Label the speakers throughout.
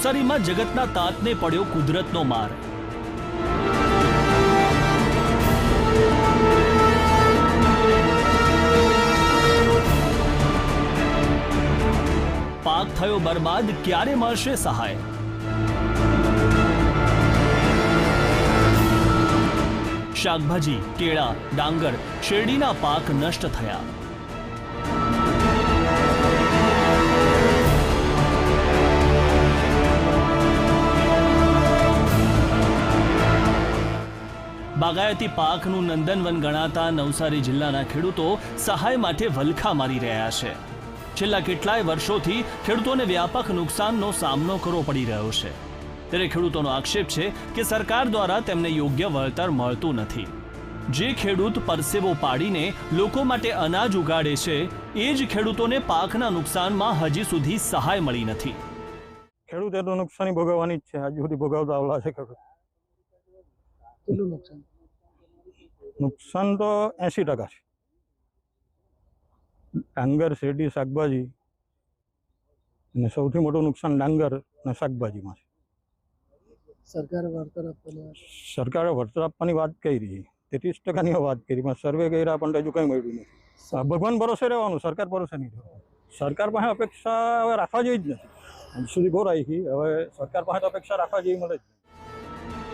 Speaker 1: નવસારીમાં જગતના તાતને પડ્યો કુદરતનો માર. પાક થયો બરબાદ, ક્યારે મળશે સહાય? શાકભાજી, કેળા, ડાંગર, શેરડીના પાક નષ્ટ થયા. બાગાયતી પાકનું નંદનવન ગણાતા નવસારી જિલ્લાના ખેડૂતો સહાય માટે વલખા મારી રહ્યા છે. છેલ્લા કેટલાય વર્ષોથી ખેડૂતોને વ્યાપક નુકસાનનો સામનો કરવો પડી રહ્યો છે. ત્યારે ખેડૂતોનો આક્ષેપ છે કે સરકાર દ્વારા તેમને યોગ્ય વળતર મળતું નથી. જે ખેડૂત પરસેવો પાડીને લોકો માટે અનાજ ઉગાડે છે એ જ ખેડૂતોને પાકના નુકસાનમાં હજી સુધી સહાય મળી નથી.
Speaker 2: ખેડૂતે તો નુકસાની ભોગવવાની જ છે. હજુ સુધી ભોગવતા આવલા છે ખેડૂત
Speaker 3: કેટલું નુકસાન?
Speaker 2: નુકસાન તો એંસી ટકા છે. ડાંગર શેરડી શાકભાજી અને સૌથી મોટું નુકસાન ડાંગર અને શાકભાજીમાં છે.
Speaker 3: સરકારે વળતર આપવાની વાત?
Speaker 2: સરકારે વળતર આપવાની વાત કરી. તેત્રીસ ટકાની વાત કરી પણ સર્વે કર્યા પણ હજુ કંઈ મળ્યું નથી. ભગવાન ભરોસે રહેવાનું સરકાર ભરોસે નહીં રહેવાનું. સરકાર પાસે અપેક્ષા હવે રાખવા જેવી જ નથી. સુધી ગોરાઈ હવે સરકાર પાસે તો અપેક્ષા રાખવા જેવી મળે જ નહીં.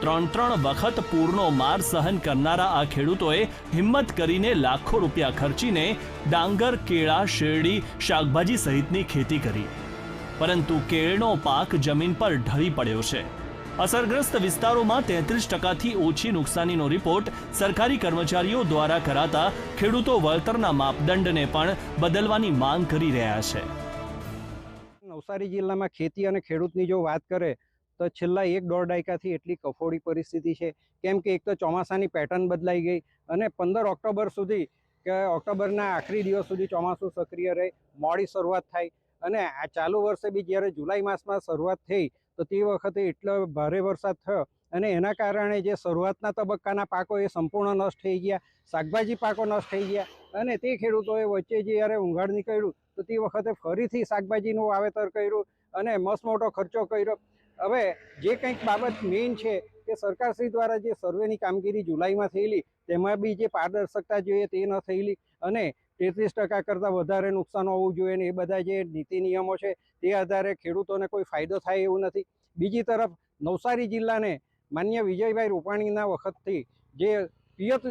Speaker 1: ત્રણ ત્રણ વખત પૂરનો માર સહન કરનારા આ ખેડૂતોએ હિંમત કરીને લાખો રૂપિયા ખર્ચીને ડાંગર, કેળા, શેરડી, શાકભાજી સહિતની ખેતી કરી. પરંતુ કેળનો પાક જમીન પર ઢળી પડ્યો છે. અસરગ્રસ્ત વિસ્તારોમાં તેત્રીસ ટકાથી ઓછી નુકસાનીનો રિપોર્ટ સરકારી કર્મચારીઓ દ્વારા કરાતા ખેડૂતો વળતરના માપદંડને પણ બદલવાની માંગ કરી રહ્યા છે.
Speaker 4: નવસારી જિલ્લામાં ખેતી અને ખેડૂતની જો વાત કરે તો છેલ્લા એક દોઢ દાયકાથી એટલી કફોડી પરિસ્થિતિ છે. કેમ કે એક તો ચોમાસાની પેટર્ન બદલાઈ ગઈ અને પંદર ઓક્ટોબર સુધી કે ઓક્ટોબરના આખરી દિવસ સુધી ચોમાસું સક્રિય રહે, મોડી શરૂઆત થાય અને આ ચાલુ વર્ષે બી જ્યારે જુલાઈ માસમાં શરૂઆત થઈ તો તે વખતે એટલો ભારે વરસાદ થયો અને એના કારણે જે શરૂઆતના તબક્કાના પાકો એ સંપૂર્ણ નષ્ટ થઈ ગયા, શાકભાજી પાકો નષ્ટ થઈ ગયા અને તે ખેડૂતોએ વચ્ચે જ્યારે ઊંઘાડ નીકળ્યું તો તે વખતે ફરીથી શાકભાજીનું વાવેતર કર્યું અને મસ્ત મોટો ખર્ચો કર્યો હવે જે કંઈક બાબત મેઇન છે કે સરકારશ્રી દ્વારા જે સર્વેની કામગીરી જુલાઈમાં થયેલી, તેમાં બી જે પારદર્શકતા જોઈએ તે ન થયેલી અને તેત્રીસ ટકા કરતાં વધારે નુકસાન હોવું જોઈએ ને એ બધા જે નીતિ નિયમો છે તે આધારે ખેડૂતોને કોઈ ફાયદો થાય એવું નથી. બીજી તરફ, નવસારી જિલ્લાને માન્ય વિજયભાઈ રૂપાણીના વખતથી જે પિયત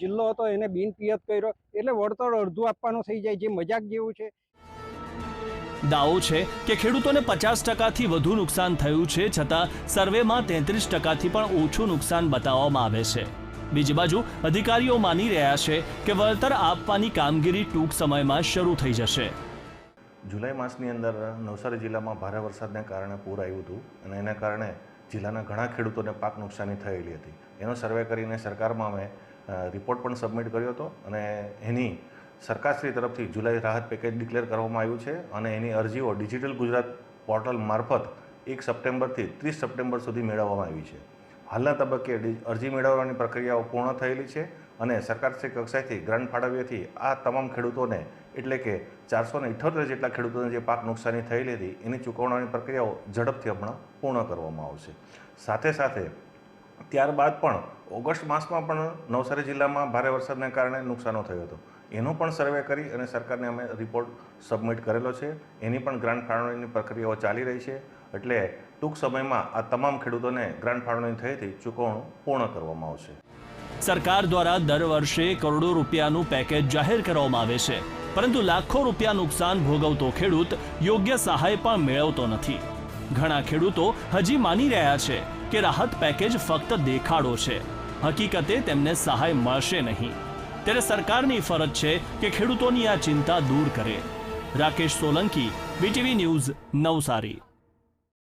Speaker 4: જિલ્લો હતો એને બિન પિયત કર્યો, એટલે વળતર અડધું આપવાનું થઈ જાય, જે મજાક જેવું છે
Speaker 1: દાવો છે કે ખેડૂતોને પચાસ ટકાથી વધુ નુકસાન થયું છે છતાં સર્વેમાં તેત્રીસ ટકાથી પણ ઓછું નુકસાન બતાવવામાં આવે છે. બીજી બાજુ, અધિકારીઓ માની રહ્યા છે કે વળતર આપવાની કામગીરી ટૂંક સમયમાં શરૂ થઈ જશે.
Speaker 5: જુલાઈ માસની અંદર નવસારી જિલ્લામાં ભારે વરસાદને કારણે પૂર આવ્યું હતું અને એના કારણે જિલ્લાના ઘણા ખેડૂતોને પાક નુકસાની થયેલી હતી. એનો સર્વે કરીને સરકારમાં અમે રિપોર્ટ પણ સબમિટ કર્યો હતો અને એની સરકારશ્રી તરફથી જુલાઈ રાહત પેકેજ ડિક્લેર કરવામાં આવ્યું છે અને એની અરજીઓ ડિજિટલ ગુજરાત પોર્ટલ મારફત એક સપ્ટેમ્બરથી ત્રીસ સપ્ટેમ્બર સુધી મેળવવામાં આવી છે. હાલના તબક્કે અરજી મેળવવાની પ્રક્રિયાઓ પૂર્ણ થયેલી છે અને સરકારશ્રી કક્ષાએથી ગ્રાન્ટ ફાળવ્યાથી આ તમામ ખેડૂતોને એટલે કે ચારસો ને ઇઠોતેર જેટલા ખેડૂતોને જે પાક નુકસાની થયેલી હતી, એની ચૂકવણાની પ્રક્રિયાઓ ઝડપથી હમણાં પૂર્ણ કરવામાં આવશે. સાથે સાથે ત્યારબાદ પણ ઓગસ્ટ માસમાં પણ નવસારી જિલ્લામાં ભારે વરસાદને કારણે નુકસાનો થયો હતો. એનો પણ સર્વે કરી અને સરકારને અમે રિપોર્ટ સબમિટ કરેલો છે. એની પણ ગ્રાન્ટ ફાળવણીની પ્રક્રિયાઓ ચાલી રહી છે. એટલે ટૂંક સમયમાં આ તમામ ખેડૂતોને ગ્રાન્ટ ફાળવણી થઈથી ચૂકવણું પૂર્ણ કરવામાં આવશે.
Speaker 1: સરકાર દ્વારા દર વર્ષે કરોડો રૂપિયાનું પેકેજ જાહેર કરવામાં આવે છે. પરંતુ લાખો રૂપિયા નુકસાન ભોગવતો ખેડૂત યોગ્ય સહાય પણ મેળવતો નથી. ઘણા ખેડૂતો હજી માની રહ્યા છે કે રાહત પેકેજ ફક્ત દેખાડો છે. હકીકતે તેમને સહાય મળશે નહીં. ત્યારે સરકારની ફરજ છે કે ખેડૂતોની આ ચિંતા દૂર કરે. Rakesh Solanki BTV news Navsari.